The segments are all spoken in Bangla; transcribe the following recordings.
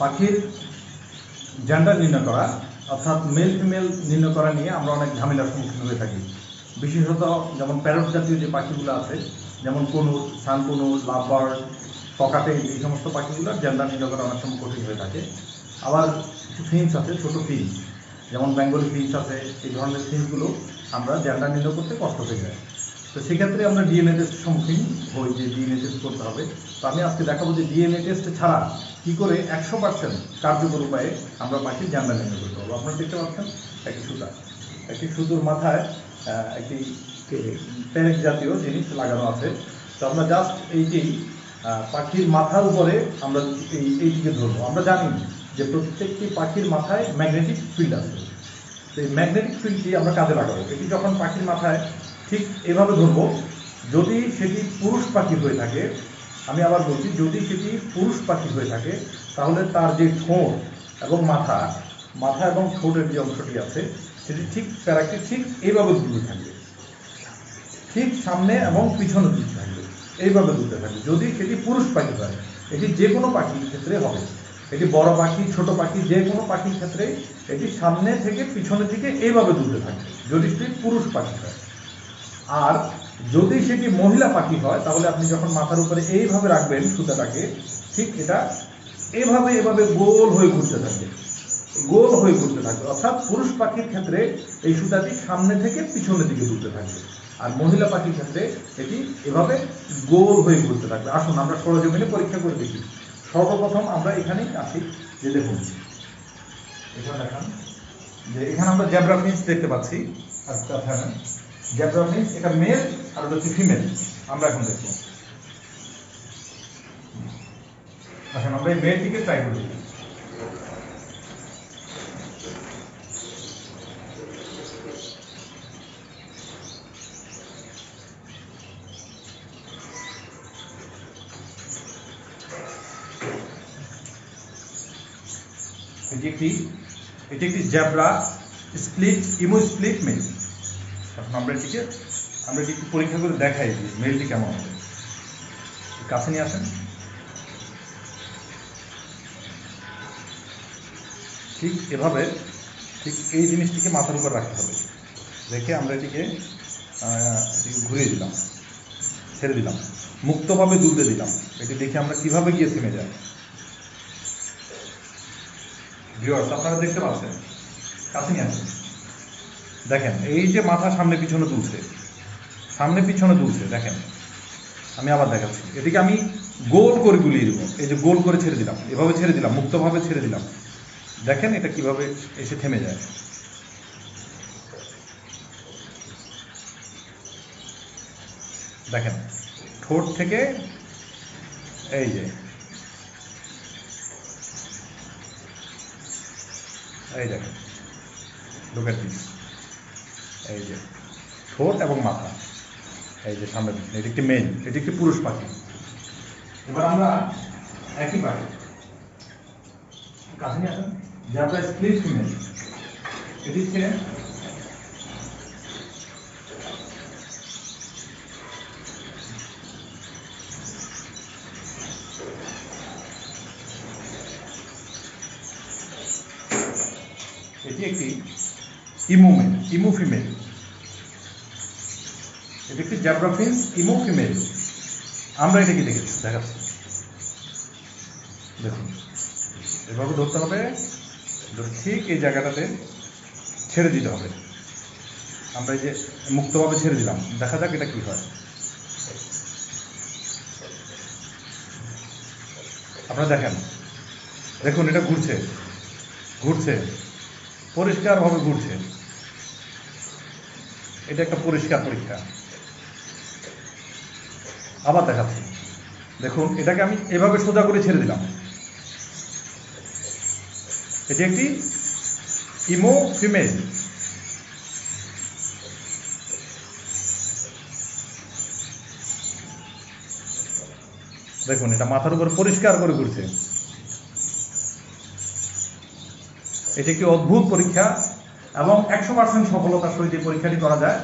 পাখির জেন্ডার নির্ণয় করা, অর্থাৎ মেল ফিমেল নির্ণয় করা নিয়ে আমরা অনেক ঝামেলার সম্মুখীন হয়ে থাকি। বিশেষত যেমন প্যারট জাতীয় যে পাখিগুলো আছে, যেমন কনুর সানকনুর লাভার পকাটে এই সমস্ত পাখিগুলোর জেন্ডার নির্ণয় করা অনেক সময় কঠিন হয়ে থাকে। আবার কিছু ফিন্স আছে, ছোট ফিন্স যেমন বেঙ্গলি ফিন্স আছে, এই ধরনের ফিন্সগুলো আমরা জেন্ডার নির্ণয় করতে কষ্ট হয়ে যায় তো সেক্ষেত্রে আমরা ডিএনএ টেস্টের সম্মুখীন হই, যে ডিএনএ টেস্ট করতে হবে। তো আমি আজকে দেখাবো যে ডিএনএ টেস্ট ছাড়া কী করে একশো পার্সেন্ট কার্যকর উপায়ে আমরা পাখির জানলা নির্ণয় করতে পারব। আপনারা দেখতে পাচ্ছেন একটি সুতা। একটি সুতোর মাথায় একটি পেরেক জাতীয় জিনিস লাগানো আছে। তো আমরা জাস্ট এইটি পাখির মাথার উপরে আমরা এই, এইটিকে ধরবো। আমরা জানি যে প্রত্যেকটি পাখির মাথায় ম্যাগনেটিক ফিল্ড আছে। তো এই ম্যাগনেটিক ফিল্ডটি আমরা কাজে লাগাবো। এটি যখন পাখির মাথায় ঠিক এভাবে ধরবো। যদি সেটি পুরুষ পাখি হয়ে থাকে, আমি আবার বলছি, যদি সেটি পুরুষ পাখি হয়ে থাকে, তাহলে তার যে ঠোঁট এবং মাথা মাথা এবং ঠোঁটের যে অংশটি আছে, সেটি ঠিক প্যারাকটি ঠিক এইভাবে দুলতে থাকবে। ঠিক সামনে এবং পিছনে দুলতে থাকবে, এইভাবে দুলতে থাকবে। যদি সেটি পুরুষ পাখি হয়, এটি যে কোনো পাখির ক্ষেত্রে হবে। এটি বড় পাখি, ছোট পাখি, যে কোনো পাখির ক্ষেত্রে এটি সামনে থেকে পিছনের দিকে এইভাবে দুলতে থাকবে, যদি সেটি পুরুষ পাখি হয়। আর যদি সেটি মহিলা পাখি হয়, তাহলে আপনি যখন মাথার উপরে এইভাবে রাখবেন সুতাটাকে, ঠিক এটা এভাবে এভাবে গোল হয়ে ঘুরতে থাকবে। গোল হয়ে ঘুরতে থাকবে। অর্থাৎ পুরুষ পাখির ক্ষেত্রে এই সুতাটি সামনে থেকে পিছনের দিকে ঘুরতে থাকবে। আর মহিলা পাখির ক্ষেত্রে এটি এভাবে গোল হয়ে ঘুরতে থাকবে। আসুন, আমরা সরজমিনে পরীক্ষা করে দেখি। সর্বপ্রথম আমরা এখানেই আসি, যে দেখুন, এখানে দেখান যে এখানে আমরা জ্যাব্রা ফিন্স দেখতে পাচ্ছি। আর তাছাড়া জ্যাব্রা ফিন্স এটা মেল আর ওটা হচ্ছে ফিমেল আমরা এখন দেখব। এখন আমরা এই মেলটিকে ট্রাই করি। এটি একটি এটি একটি জ্যাব্রা স্প্লিট ইমো স্প্লিট মেল এখন আমরা এটিকে আমরা এটি একটু পরীক্ষা করে দেখাই যে মেলটি কেমন হবে। কাছে নিয়ে আসেন। ঠিক এভাবে, ঠিক এই জিনিসটিকে মাথার উপর রাখতে হবে। রেখে আমরা এটিকে এটিকে ঘুরিয়ে দিলাম, ছেড়ে দিলাম, মুক্তভাবে দুলতে দিলাম। এটি দেখে আমরা কীভাবে গিয়ে থেমে যাই। ভিউয়ার্স আপনারা দেখতে পাচ্ছেন? কাছে নিয়ে আসেন। দেখেন, এই যে মাথা সামনে পিছনে দুলছে সামনে পিছনে দুলছে দেখেন, আমি আবার দেখাচ্ছি। এটিকে আমি গোল করে গুলিয়ে দেবো। এই যে গোল করে ছেড়ে দিলাম, এভাবে ছেড়ে দিলাম, মুক্তভাবে ছেড়ে দিলাম। দেখেন এটা কীভাবে এসে থেমে যায়। দেখেন, ঠোঁট থেকে এই যে, এই দেখেন at this এই যে ঠোঁট এবং মাথা। এই যে সামনে পিছনে এটি একটি মেল এটি একটি পুরুষ পাখি। এবার আমরা একই পাখি। কাছে নিয়ে আসেন। যে আমরা স্প্লিট ফিমেল এটি হচ্ছে এটি একটি ইমো মেল ইমো ফিমেল এটি একটি জ্যাব্রাফিন্স ইমো ফিমেল আমরা এটাকে দেখেছি, দেখাচ্ছি। দেখুন। এভাবে ধরতে হবে ঠিক এই জায়গাটাতে ছেড়ে দিতে হবে। আমরা এই যে মুক্তভাবে ছেড়ে দিলাম, দেখা যাক এটা কি হয়। আপনারা দেখেন, দেখুন এটা ঘুরছে ঘুরছে, পরিষ্কারভাবে ঘুরছে। এটা একটা পরিষ্কার পরীক্ষা। আবার দেখাচ্ছি। দেখুন, এটাকে আমি এভাবে সোজা করে ছেড়ে দিলাম। এটি একটি ইমো ফিমেল। দেখুন, এটা মাথার উপর পরিষ্কার করে ঘুরছে। এটি একটি অদ্ভুত পরীক্ষা এবং একশো পার্সেন্ট সফলতার সহিত পরীক্ষাটি করা যায়।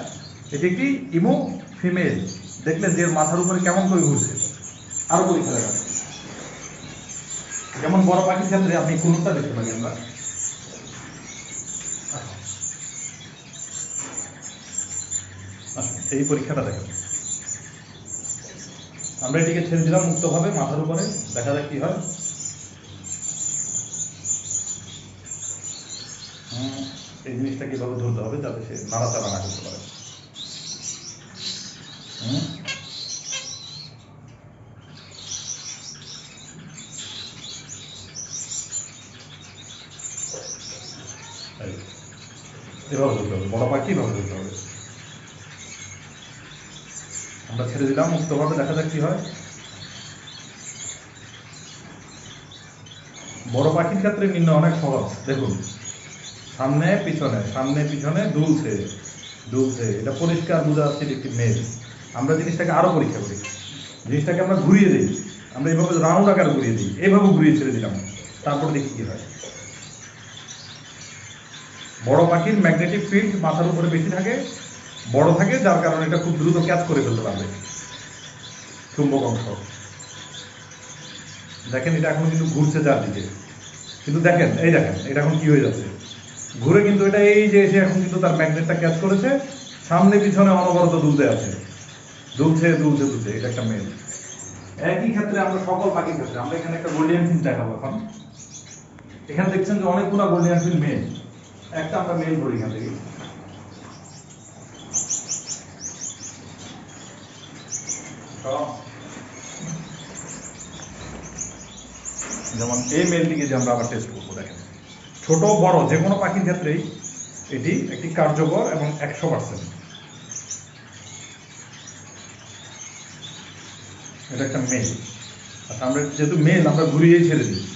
এটি একটি ইমো ফিমেল। দেখলেন যে মাথার উপরে কেমন করে ঘুরছে। আরও পরীক্ষা দেখা যেমন বড় পাখির ক্ষেত্রে আপনি কোনটা দেখতে আমরা? আসুন, এই পরীক্ষাটা দেখেন। আমরা এটিকে ছেড়ে দিলাম মুক্তভাবে মাথার উপরে দেখা যাক কি হয়। এই জিনিসটা কীভাবে ধরতে হবে যাতে সে নাড়াচাড়া না করতে পারে হুম এই, এভাবে হবে, বড় পাখি এভাবে হবে। আমরা ছেড়ে দিলাম, মুক্তভাবে দেখা যাক কি হয়। বড় পাখির ক্ষেত্রে নির্ণয় অনেক সহজ দেখুন। সামনে, পিছনে সামনে, পিছনে দুলছে দুলছে। এটা পরিষ্কার বোঝা যাচ্ছে একটি মেল আমরা জিনিসটাকে আরও পরীক্ষা করি। জিনিসটাকে আমরা ঘুরিয়ে দিই। আমরা এইভাবে রাউন্ড আকার ঘুরিয়ে দিই। এইভাবে ঘুরিয়ে ছেড়ে দিলাম। তারপর দেখি কি হয়। বড় পাখির ম্যাগনেটিক ফিল্ড মাথার উপরে বেশি থাকে, বড় থাকে, যার কারণে এটা খুব দ্রুত ক্যাচ করে ফেলতে পারবে। চুম্বক অংশ দেখেন, এটা এখন কিন্তু ঘুরছে যার দিকে কিন্তু দেখেন, এই দেখেন, এটা এখন কি হয়ে যাচ্ছে? ঘুরে কিন্তু এটা এই যে এসে এখন কিন্তু তার ম্যাগনেটটা ক্যাচ করেছে, সামনে পিছনে অনবরত দুলতে আছে। দুলছে দুলছে দুলছে, এটা একটা মেল একই ক্ষেত্রে আমরা সকল পাখির ক্ষেত্রে আমরা এখানে একটা গোল্ডেন ফিল দেখাবো এখন। এখানে দেখছেন যে অনেকগুলো গোল্ডেন ফিল মেল একটা আমরা মেল ধরি এখান থেকে যেমন এই মেলটিকে যে আমরা আবার টেস্ট করব, দেখেন। ছোট, বড়, যে কোনো পাখির ক্ষেত্রেই এটি একটি কার্যকর এবং একশো পার্সেন্ট এটা একটা মেল আচ্ছা আমরা যেহেতু মেল আমরা ঘুরিয়েই ছেড়ে দিই।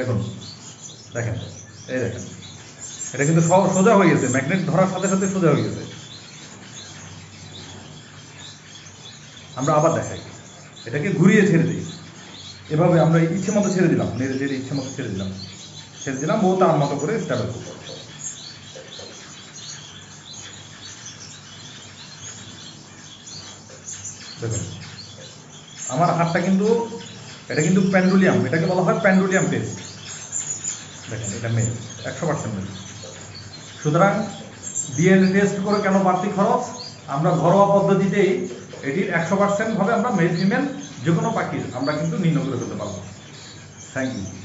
দেখুন, দেখেন, এই দেখেন। এটা কিন্তু সোজা হয়ে গেছে, ম্যাগনেট ধরার সাথে সাথে সোজা হয়ে গেছে। আমরা আবার দেখাই। এটাকে ঘুরিয়ে ছেড়ে দিই। এভাবে আমরা ইচ্ছে মতো ছেড়ে দিলাম নেড়ে চেড়ে ইচ্ছে মতো ছেড়ে দিলাম। ছেড়ে দিলাম ও তার মতো করে স্ট্যাবল দেখুন, আমার হাতটা কিন্তু, এটা কিন্তু প্যান্ডুলিয়াম এটাকে বলা হয় প্যান্ডুলিয়াম টেস্ট দেখেন এটা মেয়ে একশো পার্সেন্ট মেয়ে সুতরাং ডিএনএ টেস্ট করে কেন বাড়তি খরচ? আমরা ঘরোয়া পদ্ধতিতেই এটির একশো পার্সেন্ট ভাবে আমরা মেল ফিমেল যে কোনো পাখির আমরা কিন্তু নির্ণয় করে ফেলতে পারব। Thank you